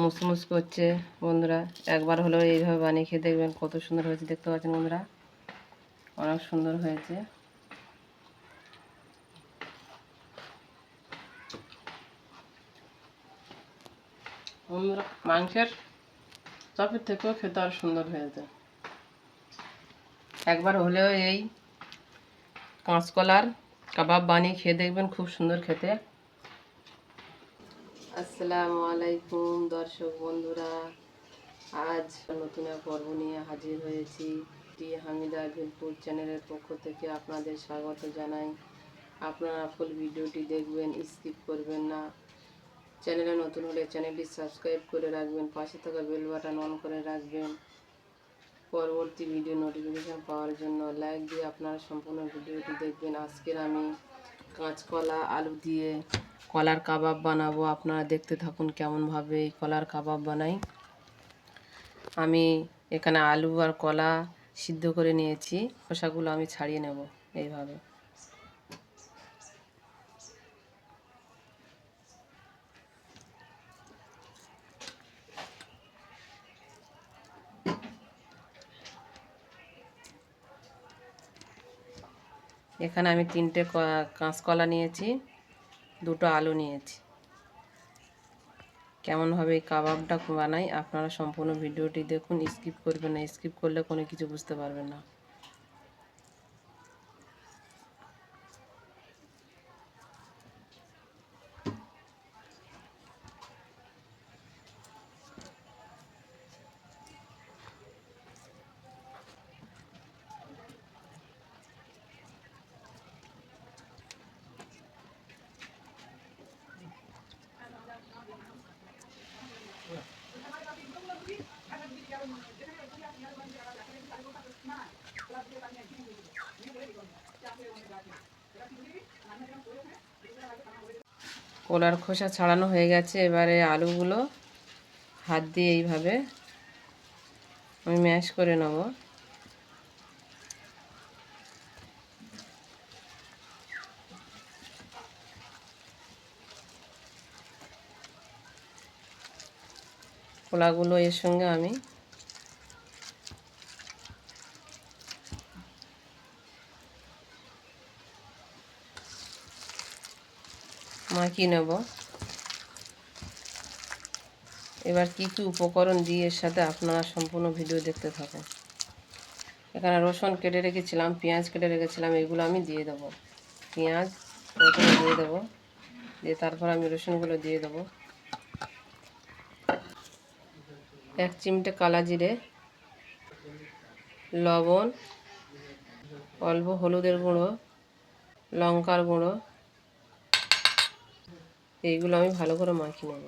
মুসমুস করছে বন্ধুরা। একবার হলেও এইভাবে বানিয়ে খেয়ে দেখবেন কত সুন্দর হয়েছে, দেখতে পাচ্ছেন বন্ধুরা? অনেক সুন্দর হয়েছে। মাংসের চপের থেকেও খেতে আর সুন্দর হয়েছে। একবার হলেও এই কাঁচকলার কাবাব বানিয়ে খেয়ে দেখবেন খুব সুন্দর খেতে। আসসালামু আলাইকুম, দর্শক বন্ধুরা। আজ নতুন এক পর্ব নিয়ে হাজির হয়েছি। টি হামিদা ভিলপুর চ্যানেলের পক্ষ থেকে আপনাদের স্বাগত জানাই। আপনারা ফুল ভিডিওটি দেখবেন, স্কিপ করবেন না। চ্যানেলে নতুন হলে চ্যানেলটি সাবস্ক্রাইব করে রাখবেন, পাশে থাকা বেল বাটন অন করে রাখবেন। পরবর্তী ভিডিও নোটিফিকেশন পাওয়ার জন্য লাইক দিয়ে আপনারা সম্পূর্ণ ভিডিওটি দেখবেন। আজকের আমি কাঁচকলা আলু দিয়ে কলার কাবাব বানাবো। আপনারা দেখতে থাকুন কেমনভাবে এই কলার কাবাব বানাই। আমি এখানে আলু আর কলা সিদ্ধ করে নিয়েছি। খোসাগুলো আমি ছাড়িয়ে নেব এইভাবে। এখানে আমি তিনটে কাঁচকলা নিয়েছি, দুটো আলু নিয়েছি। কেমনভাবে এই কাবাবটা বানাই, আপনারা সম্পূর্ণ ভিডিওটি দেখুন, স্কিপ করবেন না, স্কিপ করলে কোনো কিছু বুঝতে পারবেন না। কলার খোসা ছাড়ানো হয়ে গেছে, এবারে আলুগুলো হাত দিয়ে এইভাবে আমি ম্যাশ করে নেব। কলাগুলো এর সঙ্গে আমি মাখিয়ে নেব। এবার কি কি উপকরণ দিয়ে এর সাথে আপনারা সম্পূর্ণ ভিডিও দেখতে থাকুন। এখানে রসুন কেটে রেখেছিলাম, পেঁয়াজ কেটে রেখেছিলাম, এগুলো আমি দিয়ে দেবো। পেঁয়াজ প্রথমে দিয়ে দেবো, দিয়ে তারপর আমি রসুনগুলো দিয়ে দেবো। এক চিমটে কালা জিরে, লবণ, অল্প হলুদের গুঁড়ো, লঙ্কার গুঁড়ো এইগুলো আমি ভালো করে মাখিয়ে নেব।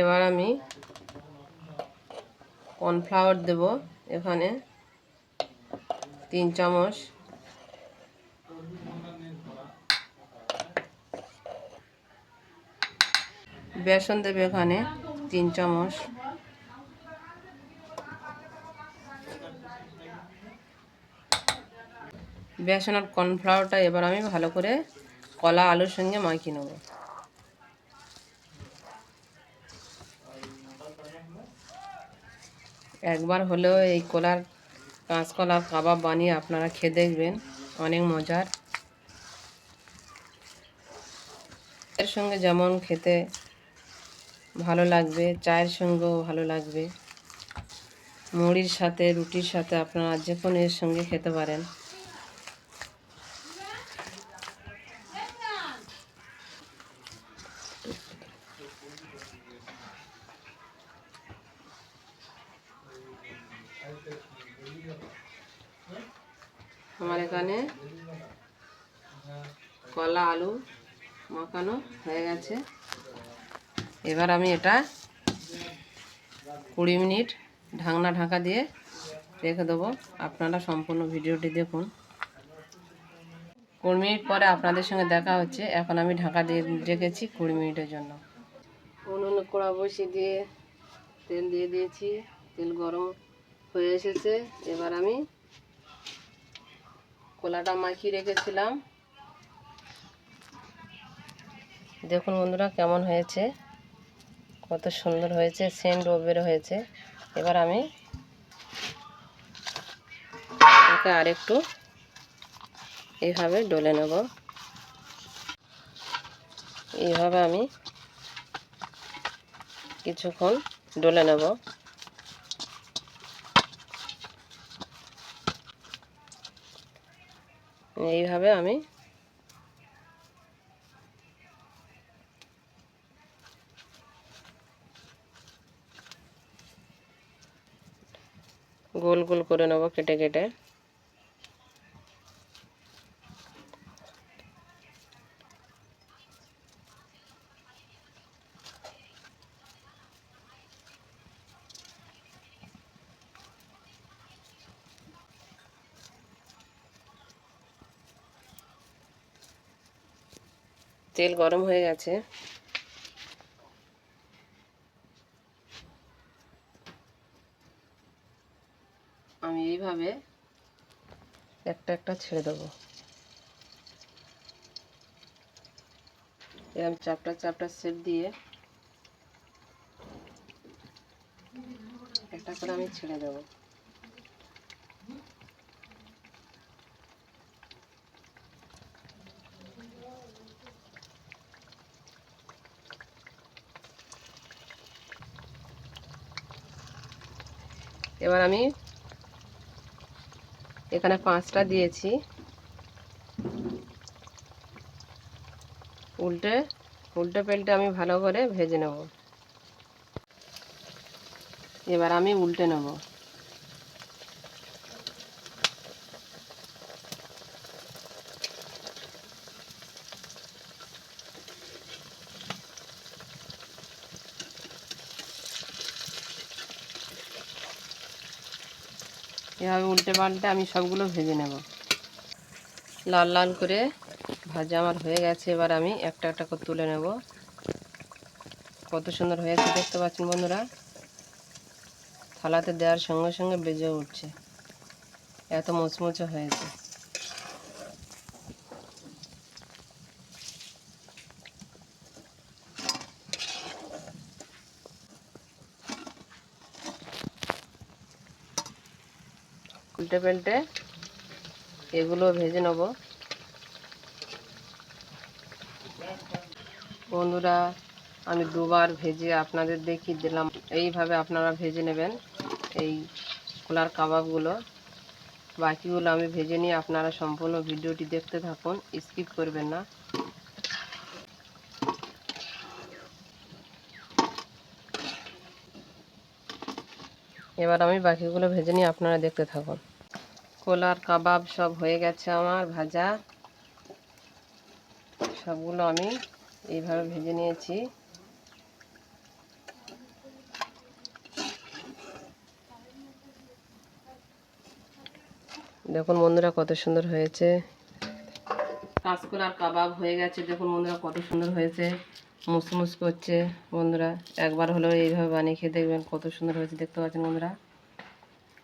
এবার আমি কর্নফ্লাওয়ার দেব এখানে তিন চামচ বেসন দেবে এখানে, তিন চামচ। বেসন আর কর্নফ্লাওয়ারটা এবার আমি ভালো করে কলা, আলুর সঙ্গে মাখিয়ে নেব। একবার হলেও এই কলার কাঁচকলা, কাবাব বানিয়ে আপনারা খেয়ে দেখবেন, অনেক মজার। এর সঙ্গে যেমন খেতে ভালো লাগবে, চায়ের সঙ্গেও ভালো লাগবে। মুড়ির সাথে, রুটির সাথে আপনারা যে কোনো এর সঙ্গে খেতে পারেন। আমার এখানে কলা, আলু মাখানো হয়ে গেছে। এবার আমি এটা কুড়ি মিনিট ঢাকনা ঢাকা দিয়ে রেখে দেবো। আপনারা সম্পূর্ণ ভিডিওটি দেখুন। কুড়ি মিনিট পরে আপনাদের সঙ্গে দেখা হচ্ছে। এখন আমি ঢাকা দিয়ে রেখেছি কুড়ি মিনিটের জন্য। উনুনে কড়া বসিয়ে দিয়ে তেল দিয়ে দিয়েছি। তেল গরম হয়ে এসেছে। এবার আমি কলাটা মাখিয়ে রেখেছিলাম। দেখুন বন্ধুরা কেমন হয়েছে। কত সুন্দর হয়েছে সেন্টও বের হয়েছে। এবার আমি একে আরেকটু এইভাবে ডলে নেব। এইভাবে আমি কিছুক্ষণ ডলে নেব। এইভাবে আমি গোল গোল করে নেব কেটে কেটে। তেল গরম হয়ে গেছে। আমি এইভাবে একটা একটা ছেড়ে দেবো। এরকম চাপটা চাপটা সেপ দিয়ে একটা করে আমি ছেড়ে দেবো। এবার আমি এখানে পাঁচটা দিয়েছি। উল্টে উল্টে পেল্টে আমি ভালো করে ভেজে নেব। এবার আমি উল্টে নেব। এভাবে উল্টে পাল্টে আমি সবগুলো ভেজে নেব। লাল লাল করে ভাজা আমার হয়ে গেছে, এবার আমি একটা একটা করে তুলে নেব। কত সুন্দর হয়েছে, দেখতে পাচ্ছেন বন্ধুরা? থালাতে দেওয়ার সঙ্গে সঙ্গে বেজে উঠছে। এত মুচমুচে হয়েছে। উল্টে পাল্টে এগুলো ভেজে নেব। বন্ধুরা, আমি দুবার ভেজে আপনাদের দেখিয়ে দিলাম। এইভাবে আপনারা ভেজে নেবেন এই খোলার কাবাবগুলো। বাকিগুলো আমি ভেজে নিয়ে আপনারা সম্পূর্ণ ভিডিওটি দেখতে থাকুন, স্কিপ করবেন না। এবার আমি বাকিগুলো ভেজে নিয়ে আপনারা দেখতে থাকুন। কোলার কাবাব সব হয়ে গেছে আমার, ভাজা। সবগুলো আমি এইভাবে ভেজে নিয়েছি। দেখুন বন্ধুরা কত সুন্দর হয়েছে। কাঁচকলার কাবাব হয়ে গেছে, দেখুন বন্ধুরা কত সুন্দর হয়েছে। মুসমুস করছে বন্ধুরা। একবার হলেও এইভাবে বানিয়ে খেয়ে দেখবেন কত সুন্দর হয়েছে, দেখতে পাচ্ছেন বন্ধুরা?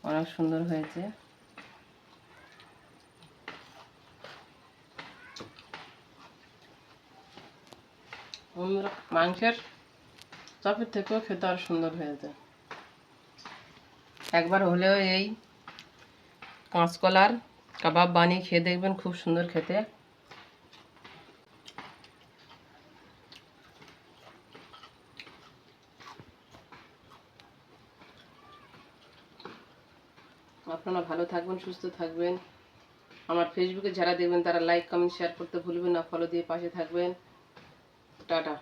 অনেক সুন্দর হয়েছে। মাংসের চপের থেকেও খেতে আর সুন্দর হয়ে হয়েছে। একবার হলেও এই কাঁচকলার কাবাব বানিয়ে খেয়ে দেখবেন, খুব সুন্দর খেতে। আপনারা ভালো থাকবেন, সুস্থ থাকবেন। আমার ফেসবুকে যারা দেখবেন, তারা লাইক কমেন্ট শেয়ার করতে ভুলবেন না। ফলো দিয়ে পাশে থাকবেন। টাটা।